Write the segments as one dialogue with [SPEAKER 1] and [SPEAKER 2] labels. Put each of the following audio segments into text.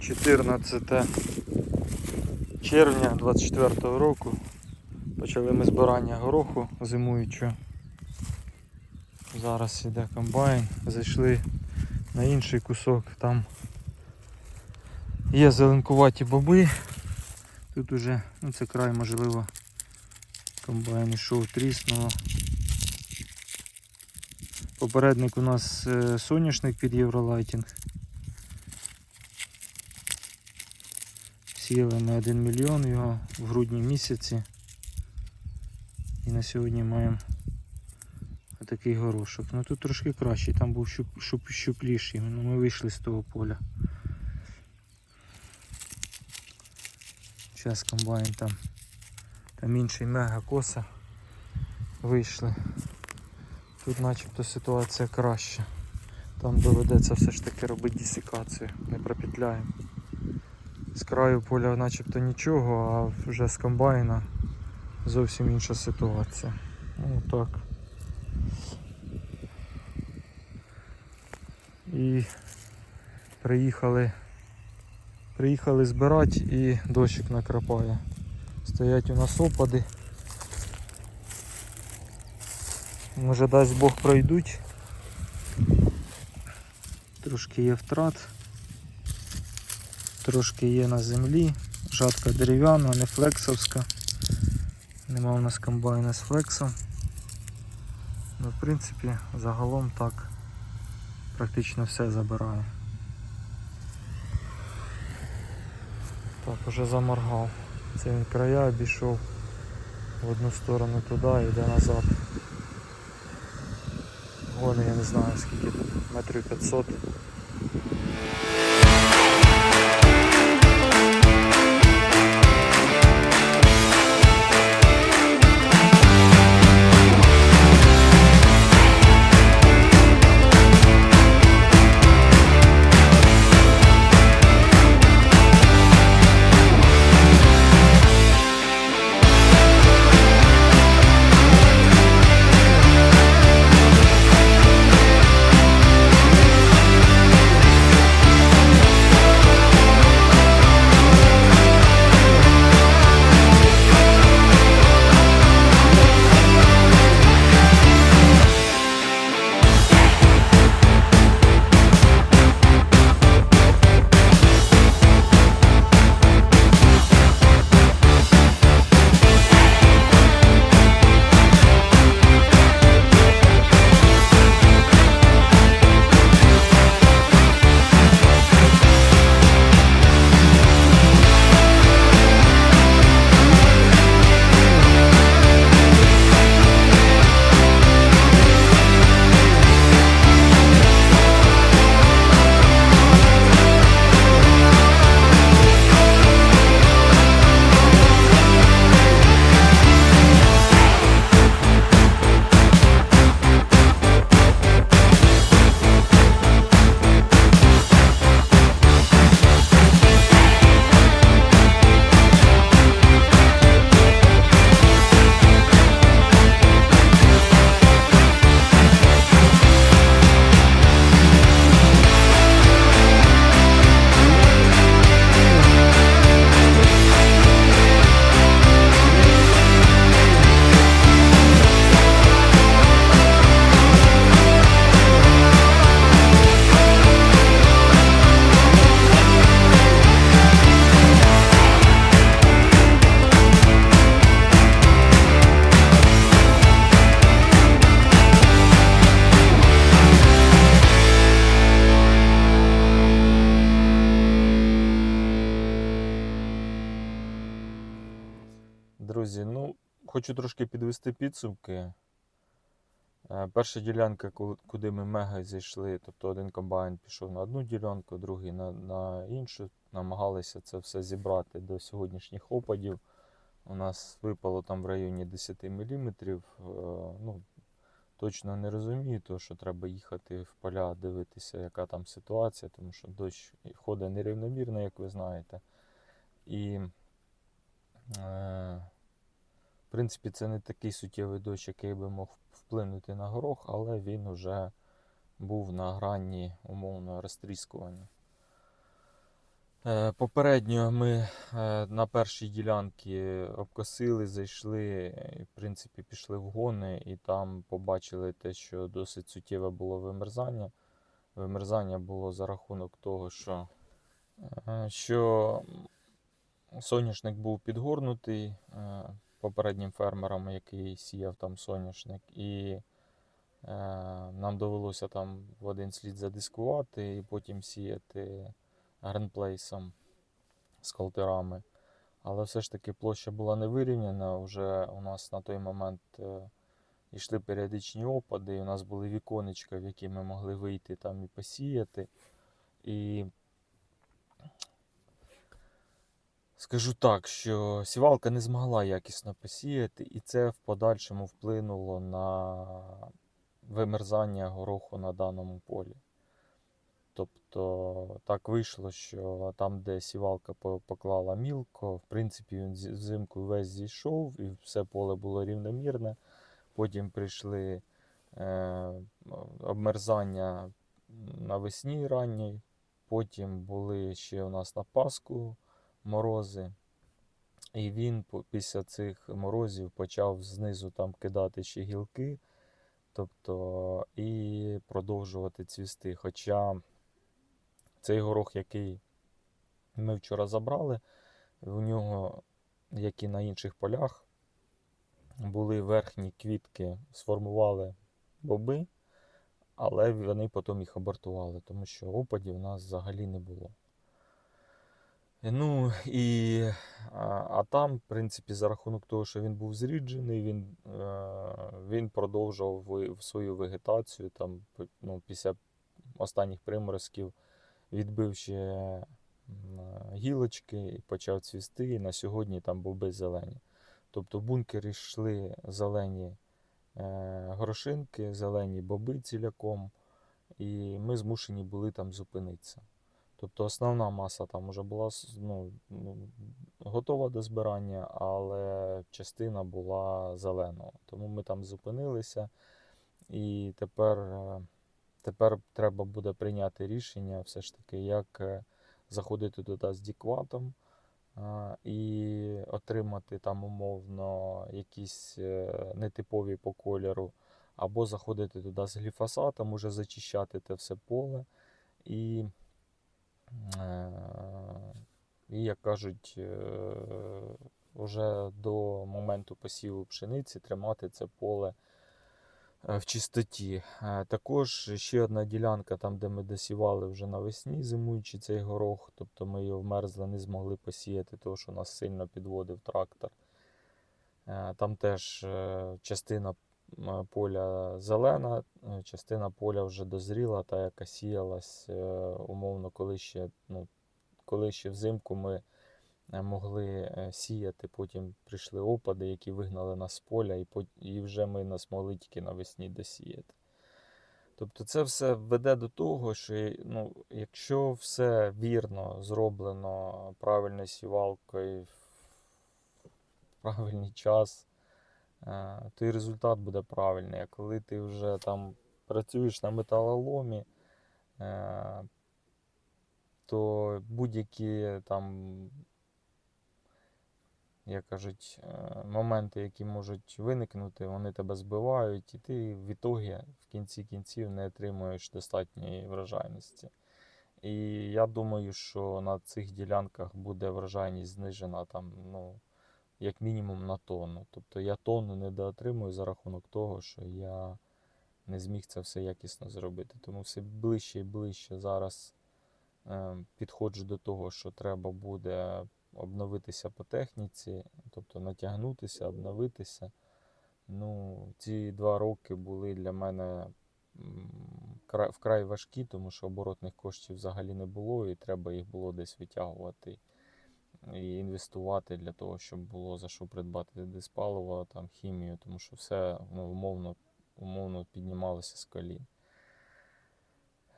[SPEAKER 1] 14 червня 24 року. Почали ми збирання гороху зимуючого. Зараз іде комбайн. Зайшли на інший кусок. Там є зеленкуваті боби. Тут уже, ну це край можливо. Комбайн ішов тріснуло. Попередник у нас е, соняшник під Євролайтінг. Сіяли на 1 мільйон його в грудні місяці. І на сьогодні маємо такий горошок. Ну тут трошки кращий, там був щуп, щуп, щупліший. Ну, ми вийшли з того поля. Зараз комбайн там. Там інший мега коса. Вийшли. Тут начебто ситуація краща. Там доведеться все ж таки робити десикацію, не пропетляємо. З краю поля начебто нічого, а вже з комбайна зовсім інша ситуація. Ну так. І приїхали. Приїхали збирати і дощик накрапає. Стоять у нас опади. Може дасть Бог пройдуть. Трошки є втрат. Трошки є на землі. Жатка дерев'яна, не флексовська. Нема у нас комбайна з флексом. Ну, в принципі, загалом так практично все забирає. Так, уже заморгав. Це він края обійшов в одну сторону туди і йде назад. Гони я не знаю скільки тут, метрів 500. Хочу трошки підвести підсумки. Е, Перша ділянка, куди ми мега зайшли, тобто один комбайн пішов на одну ділянку, другий на, на іншу. Намагалися це все зібрати до сьогоднішніх опадів. У нас випало там в районі 10 мм. Ну, точно не розумію, то що треба їхати в поля, дивитися, яка там ситуація, тому що дощ ходить нерівномірно, як ви знаєте. І е, в принципі, це не такий суттєвий дощ, який би мог вплинути на горох, але він вже був на грані умовно розтріскування. Е, Попередньо ми е, на першій ділянці обкосили, зайшли і, в принципі, пішли в гони, і там побачили те, що досить суттєве було вимерзання. Вимерзання було за рахунок того, що, е, що соняшник був підгорнутий попереднім фермером, який сіяв там соняшник, і е, нам довелося там в один слід задискувати і потім сіяти гренплейсом з колтерами. Але все ж таки площа була не вирівняна. Вже у нас на той момент е, йшли періодичні опади, і у нас були віконечка, в які ми могли вийти там і посіяти. І скажу так, що сівалка не змогла якісно посіяти, і це в подальшому вплинуло на вимерзання гороху на даному полі. Тобто так вийшло, що там, де сівалка поклала мілко, в принципі, він взимку весь зійшов і все поле було рівномірне. Потім прийшли е, обмерзання навесні ранньої, потім були ще у нас на Пасху морози. І він після цих морозів почав знизу там кидати ще гілки, тобто і продовжувати цвісти. Хоча цей горох, який ми вчора забрали, у нього, як і на інших полях, були верхні квітки, сформували боби, але вони потім їх абортували, тому що опадів у нас взагалі не було. Ну і а, там, в принципі, за рахунок того, що він був зріджений, він, е, він продовжував свою вегетацію там, ну, після останніх приморозків відбив ще м, гілочки і почав цвісти. І на сьогодні там боби зелені. Тобто в бункер йшли зелені е, горошинки, зелені боби ціляком, і ми змушені були там зупинитися. Тобто основна маса там вже була ну, готова до збирання, але частина була зеленого. Тому ми там зупинилися. І тепер, е, тепер треба буде прийняти рішення, все ж таки, як е, заходити туди з дікватом і отримати там умовно якісь е, нетипові по кольору, або заходити туди з гліфосатом, уже зачищати те все поле. І, і як кажуть, е, вже до моменту посіву пшениці тримати це поле е, в чистоті. Е, Також ще одна ділянка, там, де ми досівали вже навесні, зимуючи цей горох, тобто ми його вмерзли, не змогли посіяти, тому що нас сильно підводив трактор. Е, Там теж е, частина поля зелена, е, частина поля вже дозріла, та яка сіялась е, умовно, коли ще, ну, коли ще взимку ми е, могли е, сіяти, потім прийшли опади, які вигнали нас з поля, і, і вже ми нас могли тільки навесні досіяти. Тобто це все веде до того, що ну, якщо все вірно зроблено правильною сівалкою в правильний час, е, то і результат буде правильний. А коли ти вже там працюєш на металоломі, е, то будь-які там, як кажуть, е, моменти, які можуть виникнути, вони тебе збивають, і ти в ітогі в кінці кінців не отримуєш достатньої врожайності. І я думаю, що на цих ділянках буде врожайність знижена там, ну, як мінімум на тонну. Тобто я тонну недоотримую за рахунок того, що я не зміг це все якісно зробити. Тому все ближче і ближче зараз е, підходжу до того, що треба буде обновитися по техніці, тобто натягнутися, обновитися. Ну, ці два роки були для мене вкрай важкі, тому що оборотних коштів взагалі не було, і треба їх було десь витягувати і інвестувати для того, щоб було за що придбати диспаливо, там, хімію, тому що все ну, умовно, умовно піднімалося з колін.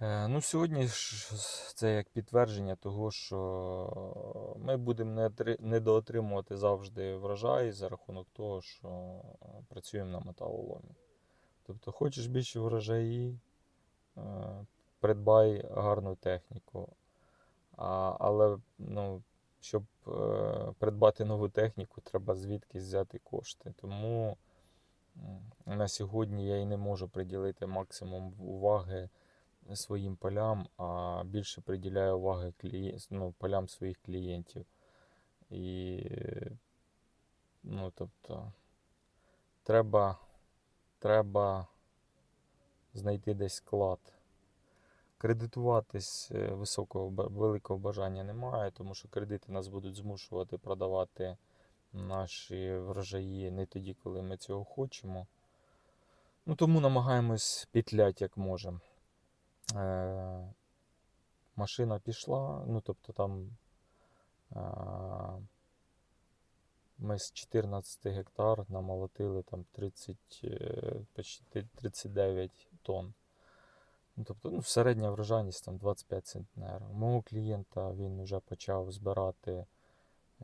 [SPEAKER 1] Е, Ну, сьогодні ж це як підтвердження того, що ми будемо недоотримувати завжди врожай за рахунок того, що працюємо на металоломі. Тобто, хочеш більше врожаї, е, придбай гарну техніку. А, але ну, щоб е, придбати нову техніку, треба звідкись взяти кошти. Тому на сьогодні я і не можу приділити максимум уваги своїм полям, а більше приділяю уваги клієн... ну, полям своїх клієнтів. І ну, тобто, треба, треба знайти десь склад. Кредитуватись е, високого великого бажання немає, тому що кредити нас будуть змушувати продавати наші врожаї не тоді, коли ми цього хочемо. Ну, тому намагаємось петлять як можемо. Е, машина пішла, ну тобто там е, ми з 14 гектар намолотили там 30, е, почти 39 тонн. Ну, тобто, ну, середня врожайність там 25 центнерів. У мого клієнта він вже почав збирати.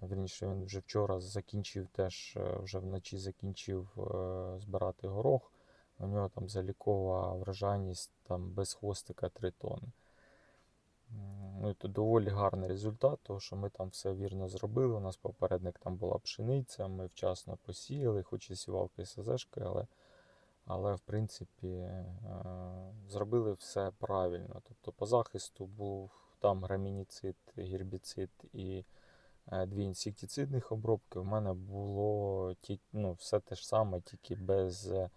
[SPEAKER 1] Вірніше, він вже вчора закінчив теж, е, вже вночі закінчив е, збирати горох. У нього там залікова врожайність там без хвостика 3 тонни. Ну, то доволі гарний результат, тому що ми там все вірно зробили. У нас попередник там була пшениця, ми вчасно посіяли, хоч і сівалка СЗшки, але, але в принципі е, зробили все правильно. Тобто по захисту був там грамініцид, гербіцид і е, дві інсектицидних обробки. У мене було ті, ну, все те ж саме, тільки без, е,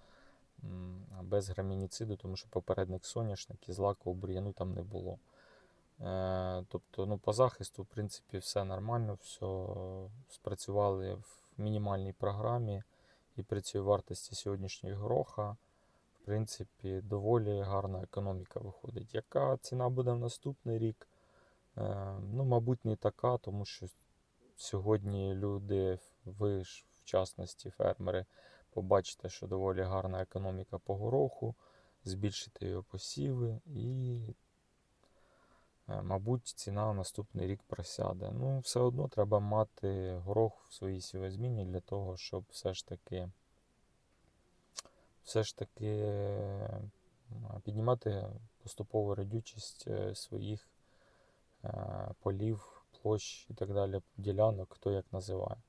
[SPEAKER 1] без грамініциду, тому що попередник соняшник і злакового бур'яну там не було. Тобто, ну, по захисту, в принципі, все нормально, все спрацювали в мінімальній програмі. І при цій вартості сьогоднішнього гороха, в принципі, доволі гарна економіка виходить. Яка ціна буде в наступний рік? Е, Ну, мабуть, не така, тому що сьогодні люди, ви ж, в частності фермери, побачите, що доволі гарна економіка по гороху, збільшити його посіви і Мабуть, ціна на наступний рік просяде. Ну, все одно треба мати горох в своїй сівозміні для того, щоб все ж таки все ж таки е, піднімати поступову родючість е, своїх е, полів, площ і так далі, ділянок, хто як називає.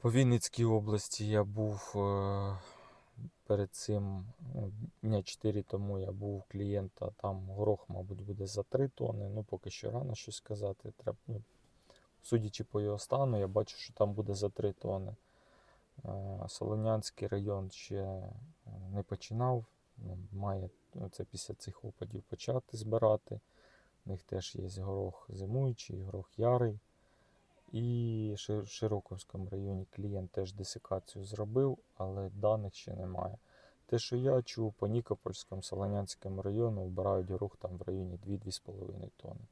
[SPEAKER 1] По Вінницькій області я був е, перед цим ну, дня 4 тому я був клієнта, там горох, мабуть, буде за 3 тонни. Ну, поки що рано щось сказати. Треба, ну, судячи по його стану, я бачу, що там буде за 3 тонни. Е, Солонянський район ще е, не починав. Ну, має ну, це після цих опадів почати збирати. У них теж є горох зимуючий, горох ярий. І в Широковському районі клієнт теж десикацію зробив, але даних ще немає. Те, що я чув, по Нікопольському, Солонянському району вбирають горох там в районі 2-2,5 тонни.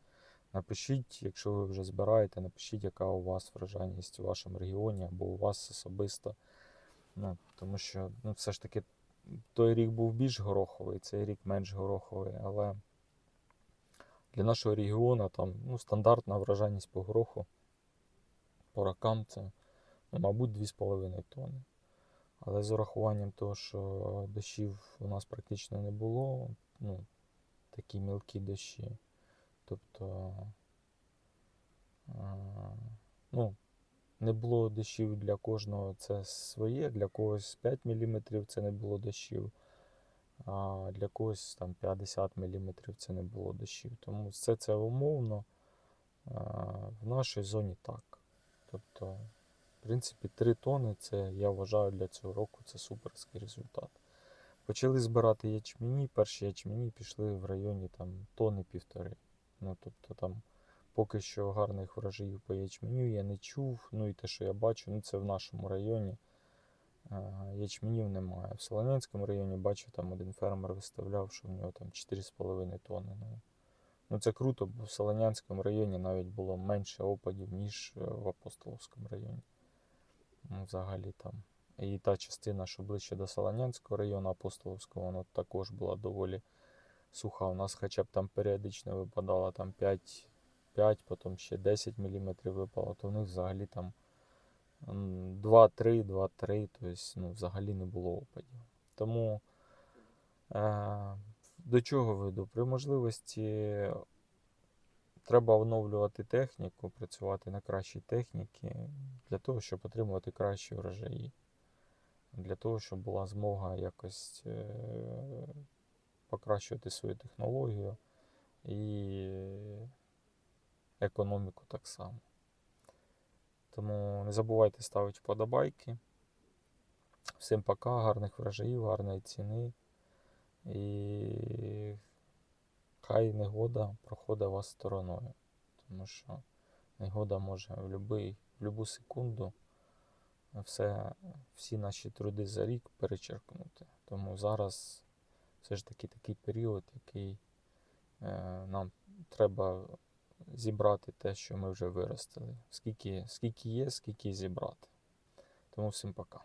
[SPEAKER 1] Напишіть, якщо ви вже збираєте, напишіть, яка у вас врожайність у вашому регіоні або у вас особисто. Ну, тому що ну, все ж таки той рік був більш гороховий, цей рік менш гороховий, але для нашого регіону там ну, стандартна врожайність по гороху по рокам це, ну, мабуть, 2,5 тонни. Але з урахуванням того, що дощів у нас практично не було, ну, такі мілкі дощі. Тобто, а, ну, не було дощів для кожного це своє, для когось 5 мм це не було дощів, а для когось там 50 мм це не було дощів. Тому все це умовно. В нашій зоні так. Тобто, в принципі, 3 тони це, я вважаю, для цього року це суперський результат. Почали збирати ячмені, перші ячмені пішли в районі там, тони півтори. Ну, тобто там поки що гарних врожаїв по ячменю я не чув. Ну і те, що я бачу, ну це в нашому районі. е, Ячменів немає. В Солонянському районі бачу, там один фермер виставляв, що в нього там 4,5 тонни. Ну, Ну це круто, бо в Солонянському районі навіть було менше опадів, ніж е, в Апостоловському районі. Ну, взагалі там. І та частина, що ближче до Солонянського району, Апостоловського, вона також була доволі суха. У нас хоча б там періодично випадало там 5, 5 потім ще 10 мм випало, то в них взагалі там 2-3, 2-3, тобто ну, взагалі не було опадів. Тому е, до чого веду? При можливості треба оновлювати техніку, працювати на кращій техніці для того, щоб отримувати кращі врожаї. Для того, щоб була змога якось е, покращувати свою технологію і економіку так само. Тому не забувайте ставити вподобайки. Всім пока, гарних врожаїв, гарної ціни. І хай негода проходить вас стороною. Тому що негода може в будь-яку секунду все, всі наші труди за рік перечеркнути. Тому зараз все ж таки такий період, який е, нам треба зібрати те, що ми вже виростили. Скільки, скільки є, скільки зібрати. Тому всім пока.